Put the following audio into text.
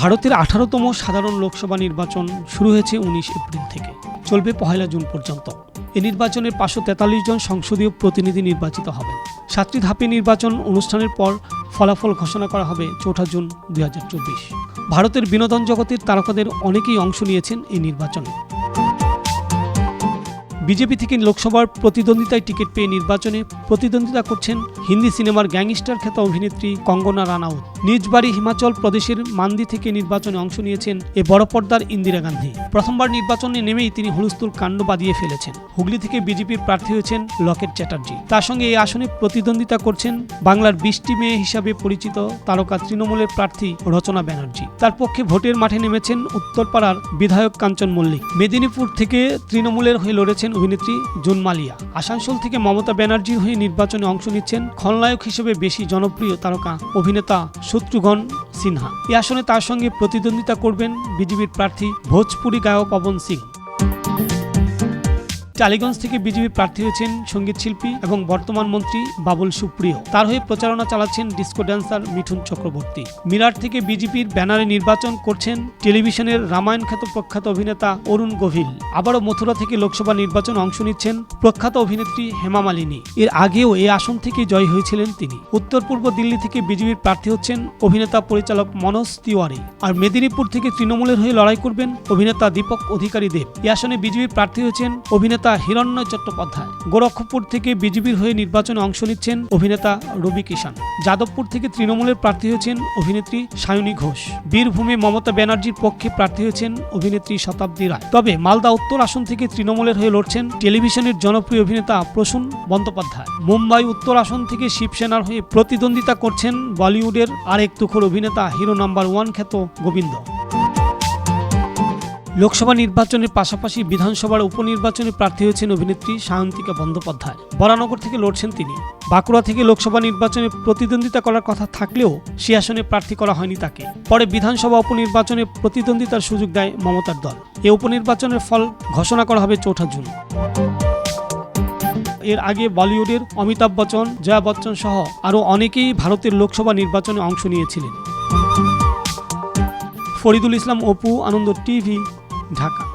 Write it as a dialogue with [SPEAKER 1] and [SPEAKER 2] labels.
[SPEAKER 1] ভারতের আঠারোতম সাধারণ লোকসভা নির্বাচন শুরু হয়েছে উনিশ এপ্রিল থেকে। চলবে পহেলা জুন পর্যন্ত। এ নির্বাচনে পাঁচশো তেতাল্লিশ জন সংসদীয় প্রতিনিধি নির্বাচিত হবেন। সাতটি ধাপে নির্বাচন অনুষ্ঠানের পর ফলাফল ঘোষণা করা হবে চৌঠা জুন দুই হাজার চব্বিশ। ভারতের বিনোদন জগতের তারকাদের অনেকেই অংশ নিয়েছেন এই নির্বাচনে। বিজেপি থেকে লোকসভার প্রতিদ্বন্দ্বিতায় টিকিট পেয়ে নির্বাচনে প্রতিদ্বন্দ্বিতা করছেন হিন্দি সিনেমার গ্যাংস্টার খ্যাত অভিনেত্রী কঙ্গনা রানাউত। নিজ বাড়ি হিমাচল প্রদেশের মান্দি থেকে নির্বাচনে অংশ নিয়েছেন এ বড় পর্দার ইন্দিরা গান্ধী। প্রথমবার নির্বাচনে নেমেই তিনি হুলস্থুল কাণ্ড বাঁধিয়ে ফেলেছেন। হুগলি থেকে বিজেপির প্রার্থী হয়েছেন লকেট চ্যাটার্জি। তার সঙ্গে এই আসনে প্রতিদ্বন্দ্বিতা করছেন বাংলার বৃষ্টি মেয়ে হিসাবে পরিচিত তারকা তৃণমূলের প্রার্থী রচনা ব্যানার্জি। তার পক্ষে ভোটের মাঠে নেমেছেন উত্তরপাড়ার বিধায়ক কাঞ্চন মল্লিক। মেদিনীপুর থেকে তৃণমূলের হয়ে লড়েছেন অভিনেত্রী জুন মালিয়া আসানসোল থেকে মমতা ব্যানার্জির হয়ে নির্বাচনে অংশ নিচ্ছেন খলনায়ক হিসেবে বেশি জনপ্রিয় তারকা অভিনেতা শত্রুঘ্ন সিনহা। এ আসনে তার সঙ্গে প্রতিদ্বন্দ্বিতা করবেন বিজেপির প্রার্থী ভোজপুরি গায়ক পবন সিং। টালিগঞ্জ থেকে বিজেপি প্রার্থী হয়েছেন সংগীত শিল্পী এবং বর্তমান মন্ত্রী বাবুল সুপ্রিয়। তার হয়ে প্রচারণা চালাচ্ছেন ডিস্কো ড্যান্সার মিঠুন চক্রবর্তী। মিরাট থেকে বিজেপির ব্যানারে নির্বাচন করছেন টেলিভিশনের রামায়ণ খ্যাত প্রখ্যাত অভিনেতা অরুণ গভীল আবারও মথুরা থেকে লোকসভা নির্বাচনে অংশ নিচ্ছেন প্রখ্যাত অভিনেত্রী হেমা মালিনী। এর আগেও এই আসন থেকে জয়ী হয়েছিলেন তিনি। উত্তর পূর্ব দিল্লি থেকে বিজেপির প্রার্থী হচ্ছেন অভিনেতা পরিচালক মনোজ তিওয়ারি। আর মেদিনীপুর থেকে তৃণমূলের হয়ে লড়াই করবেন অভিনেতা দীপক অধিকারী দেব। এই আসনে বিজেপির প্রার্থী হয়েছেন অভিনেতা হিরণ্ময় চট্টোপাধ্যায়। গোরক্ষপুর থেকে বিজেপির হয়ে নির্বাচনে অংশ নিচ্ছেন অভিনেতা রবি কিষান যাদবপুর থেকে তৃণমূলের প্রার্থী হয়েছেন অভিনেত্রী সায়নী ঘোষ। বীরভূমে মমতা ব্যানার্জির পক্ষে প্রার্থী হয়েছেন অভিনেত্রী শতাব্দী রায়। তবে মালদা উত্তর আসন থেকে তৃণমূলের হয়ে লড়ছেন টেলিভিশনের জনপ্রিয় অভিনেতা প্রসূন বন্দ্যোপাধ্যায়। মুম্বাই উত্তর আসন থেকে শিবসেনার হয়ে প্রতিদ্বন্দ্বিতা করছেন বলিউডের আরেক তুখর অভিনেতা হিরো নাম্বার ওয়ান খ্যাত গোবিন্দ। লোকসভা নির্বাচনের পাশাপাশি বিধানসভার উপনির্বাচনে প্রার্থী হয়েছেন অভিনেত্রী সায়ন্তিকা বন্দ্যোপাধ্যায়। বরানগর থেকে লড়ছেন তিনি। বাঁকুড়া থেকে লোকসভা নির্বাচনে প্রতিদ্বন্দ্বিতা করার কথা থাকলেও সে আসনে প্রার্থী করা হয়নি তাকে। পরে বিধানসভা উপনির্বাচনে প্রতিদ্বন্দ্বিতার সুযোগ দেয় মমতার দল। এই উপনির্বাচনের ফল ঘোষণা করা হবে চৌঠা জুন। এর আগে বলিউডের অমিতাভ বচ্চন, জয়া বচ্চন সহ আরও অনেকেই ভারতের লোকসভা নির্বাচনে অংশ নিয়েছিলেন। ফরিদুল ইসলাম, অপু, আনন্দ টিভি। Tag.